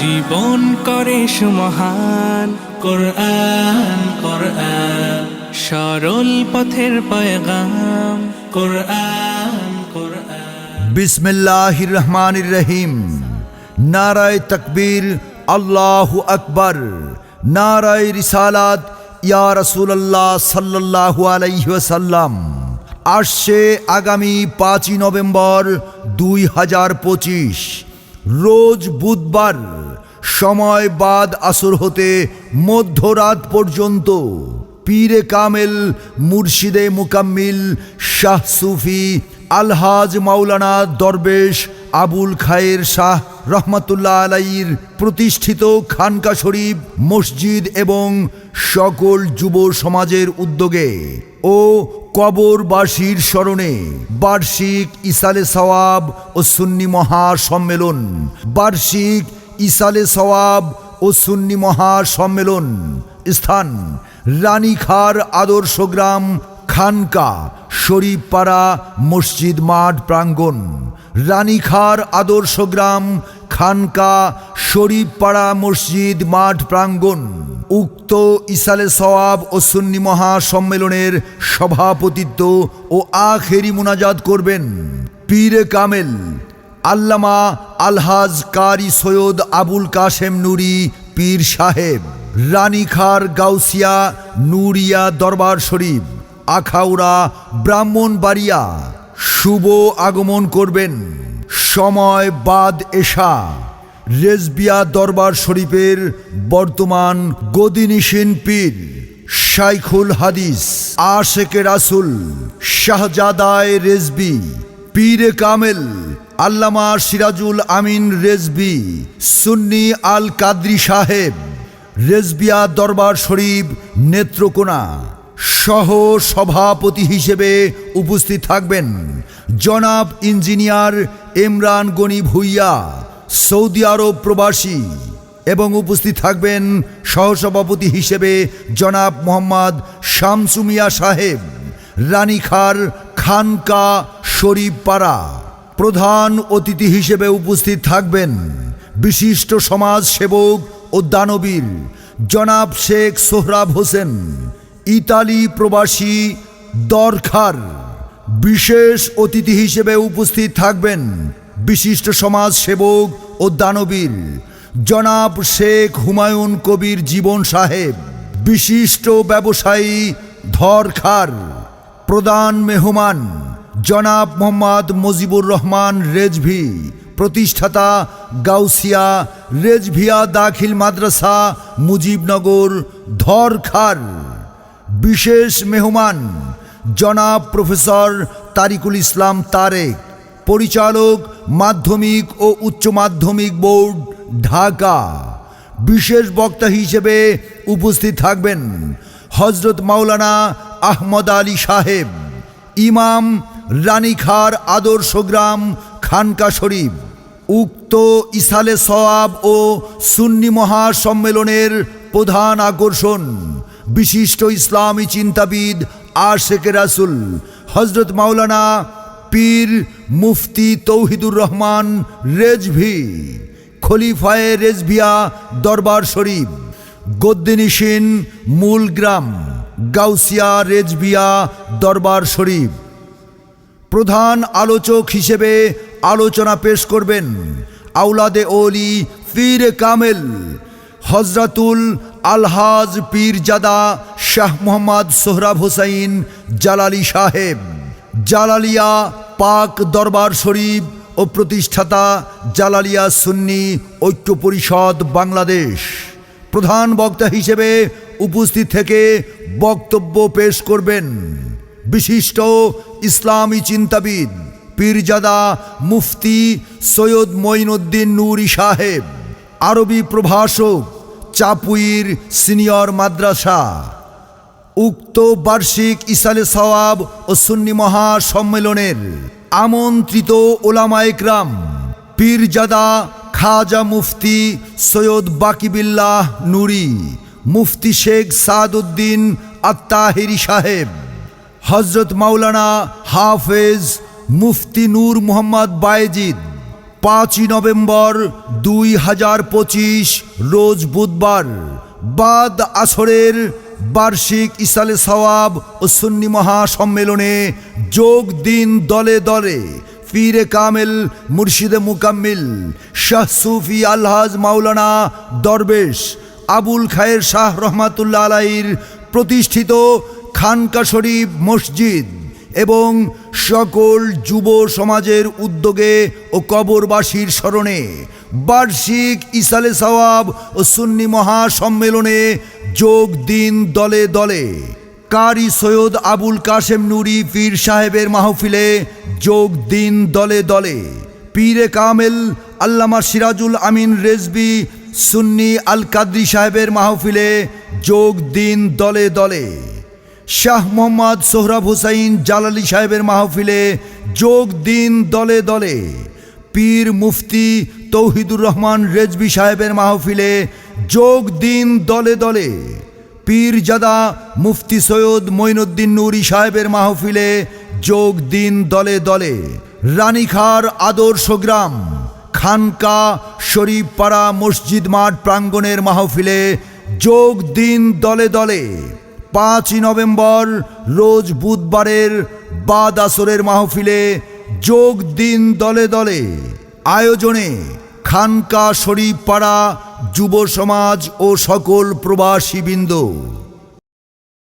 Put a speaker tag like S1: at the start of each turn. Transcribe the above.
S1: জীবন করে সুমহান
S2: কোরআন কোরআন
S1: সরল পথের পয়গাম।
S2: কোরআন কোরআন
S3: বিসমিল্লাহির রহমানির রহিম। নারায় তকবীর আল্লাহ আকবর। নারায় রিসালাত ইয়া রসুল্লাহ সাল্লাল্লাহু আলাইহি ওয়াসাল্লাম। আসছে আগামী পাঁচই নভেম্বর দুই হাজার পঁচিশ। রোজ বুধবার সময় বাদ আসর হতে মধ্যরাত পর্যন্ত পীরে কামেল, মুর্শিদে মুকাম্মিল, শাহ সুফি, আলহাজ মাওলানা দরবেশ আবুল খায়ের শাহ রহমাতুল্লাহ আলাইর প্রতিষ্ঠিত খানকা শরীফ, মসজিদ এবং সকল যুব সমাজের উদ্যোগে ও কবরবাসীর স্মরণে বার্ষিক ইসালে সওয়াব ও সুন্নি মহা সম্মেলন বার্ষিক ইসালে সওয়াব ও সুন্নি মহা সম্মেলন স্থান রানীখার আদর্শ গ্রাম খানকা, শরীফপাড়া মসজিদ মাঠ প্রাঙ্গণ। রানীখার আদর্শ গ্রাম খানকা শরীফপাড়া মসজিদ মাঠ প্রাঙ্গণ উক্ত ইসালে সওয়াব ও সুন্নি মহা সম্মেলনের সভাপতিত্ব ও আখেরি মুনাজাত করবেন পীর কামেল, আল্লামা আলহাজ কারি সৈয়দ আবুল কাশেম নুরি পীর সাহেব রানীখার গাউসিয়া নুরিয়া দরবার শরীফ, আখাউড়া ব্রাহ্মণবাড়িয়া শুভ আগমন করবেন। সময় বাদ এশা রেজবিয়া দরবার শরীফের বর্তমান গদিনিসিন পীর শাইখুল হাদিস আশেকে রাসুল শাহজাদায় রেজবি পীরে কামেল আল্লামা সিরাজুল আমিন রেজবি, সুন্নি আল কাদরি সাহেব, রেজবিয়া দরবার শরীফ নেত্রকোনা সহ সভাপতি হিসেবে উপস্থিত থাকবেন জনাব engineer Imran Gani Bhuiya. Saudi Arab প্রবাসী এবং উপস্থিত থাকবেন সহসভাপতি হিসেবে জনাব মোহাম্মদ শামসুমিয়া সাহেব, রানীখার খানকা শরীফ পাড়া প্রধান অতিথি হিসেবে উপস্থিত থাকবেন বিশিষ্ট সমাজ সেবক ও দানবীর জনাব শেখ সোহরাব হোসেন, ইতালি প্রবাসী দরখার। বিশেষ অতিথি হিসেবে উপস্থিত থাকবেন বিশিষ্ট সমাজ সেবক ও দানবীর জনাব শেখ হুমায়ুন কবির জীবন সাহেব, বিশিষ্ট ব্যবসায়ী ধরখার, প্রধান মেহমান জনাব মোহাম্মদ মুজিবুর রহমান রেজভি, প্রতিষ্ঠাতা গাউসিয়া রেজভিয়া দাখিল মাদ্রাসা মুজিবনগর ধরখার, বিশেষ মেহমান জনাব প্রফেসর তারিকুল ইসলাম তারেক পরিচালক, মাধ্যমিক ও উচ্চ মাধ্যমিক বোর্ড, ঢাকা। বিশেষ বক্তা হিসেবে উপস্থিত থাকবেন হজরত মাওলানা আহমদ আলী সাহেব, ইমাম রানীখার আদর্শ গ্রাম, খানকা শরীফ। উক্ত ইসালে সওয়াব ও সুন্নি মহা সম্মেলনের প্রধান আকর্ষণ বিশিষ্ট ইসলামী চিন্তাবিদ আশেক রাসুল, হজরত মাওলানা পীর মুফতি তৌহিদুর রহমান রেজভি, খলিফায়ে রেজভিয়া দরবার শরীফ গদ্দিনিসিন মূল গ্রাম গাউসিয়া রেজভিয়া দরবার শরীফ। প্রধান আলোচক হিসেবে আলোচনা পেশ করবেন আউলাদে ওলি পীর কামেল হজরাতুল আলহাজ পীরজাদা শাহ মোহাম্মদ সোহরাব হোসাইন জালালি সাহেব, জালালিয়া পাক দরবার শরীফ ও প্রতিষ্ঠাতা জালালিয়া সুন্নি ঐক্য পরিষদ বাংলাদেশ। প্রধান বক্তা হিসেবে উপস্থিত থেকে বক্তব্য পেশ করবেন বিশিষ্ট ইসলামী চিন্তাবিদ, পীরজাদা মুফতি সৈয়দ মঈনুদ্দিন নুরি সাহেব, আরবি প্রভাষক, চাপুইর সিনিয়র মাদ্রাসা। উক্ত বার্ষিক ইসালে সওয়াব ও সুন্নি মহা সম্মেলনের আমন্ত্রিত ওলামায়করাম পীরজাদা খাজা মুফতি সৈয়দ বাকিবিল্লাহ নুরি, মুফতি শেখ সাদউদ্দিন আত্তাহিরি সাহেব হজরত মাওলানা হাফেজ মুফতি নূর মোহাম্মদ বায়েজিদ, পাঁচই নভেম্বর দুই হাজার পঁচিশ রোজ বুধবার বাদ আসরের বার্ষিক ইসালে সওয়াব ও সুন্নি মহাসম্মেলনে যোগ দিন দলে দলে। পীরে কামেল, মুর্শিদে মুকাম্মিল, শাহ সুফি আলহাজ মাওলানা দরবেশ আবুল খায়ের শাহ রহমাতুল্লা আলাইর প্রতিষ্ঠিত খানকা শরীফ মসজিদ। এবং সকল যুব সমাজের উদ্যোগে ও কবরবাসীর স্মরণে বার্ষিক ইসালে সওয়াব ও সুন্নি মহাসম্মেলনে যোগ দিন দলে দলে। কারি সৈয়দ আবুল কাশেম নুরি পীর সাহেবের মাহফিলে যোগ দিন দলে দলে। পীরে কামেল আল্লামা সিরাজুল আমিন রেজবি সুন্নি আল কাদ্রি সাহেবের মাহফিলে যোগ দিন দলে দলে। শাহ মোহাম্মদ সোহরাব হুসাইন জালালি সাহেবের মাহফিলে যোগ দিন দলে দলে। পীর মুফতি তৌহিদুর রহমান রেজবি সাহেবের মাহফিলে যোগ দিন দলে দলে। পীর জাদা মুফতি সৈয়দ মঈনুদ্দিন নুরি সাহেবের মাহফিলে যোগ দিন দলে দলে। রানীখার আদর্শ গ্রাম, খানকা, শরীফপাড়া মসজিদ মাঠ প্রাঙ্গণের মাহফিলে যোগ দিন দলে দলে। পাঁচই নভেম্বর, রোজ বুধবারের বাদ আসরের মাহফিলে যোগ দিন দলে দলে। আয়োজনে খানকা শরীফ পাড়া যুব সমাজ ও সকল প্রবাসীবৃন্দ।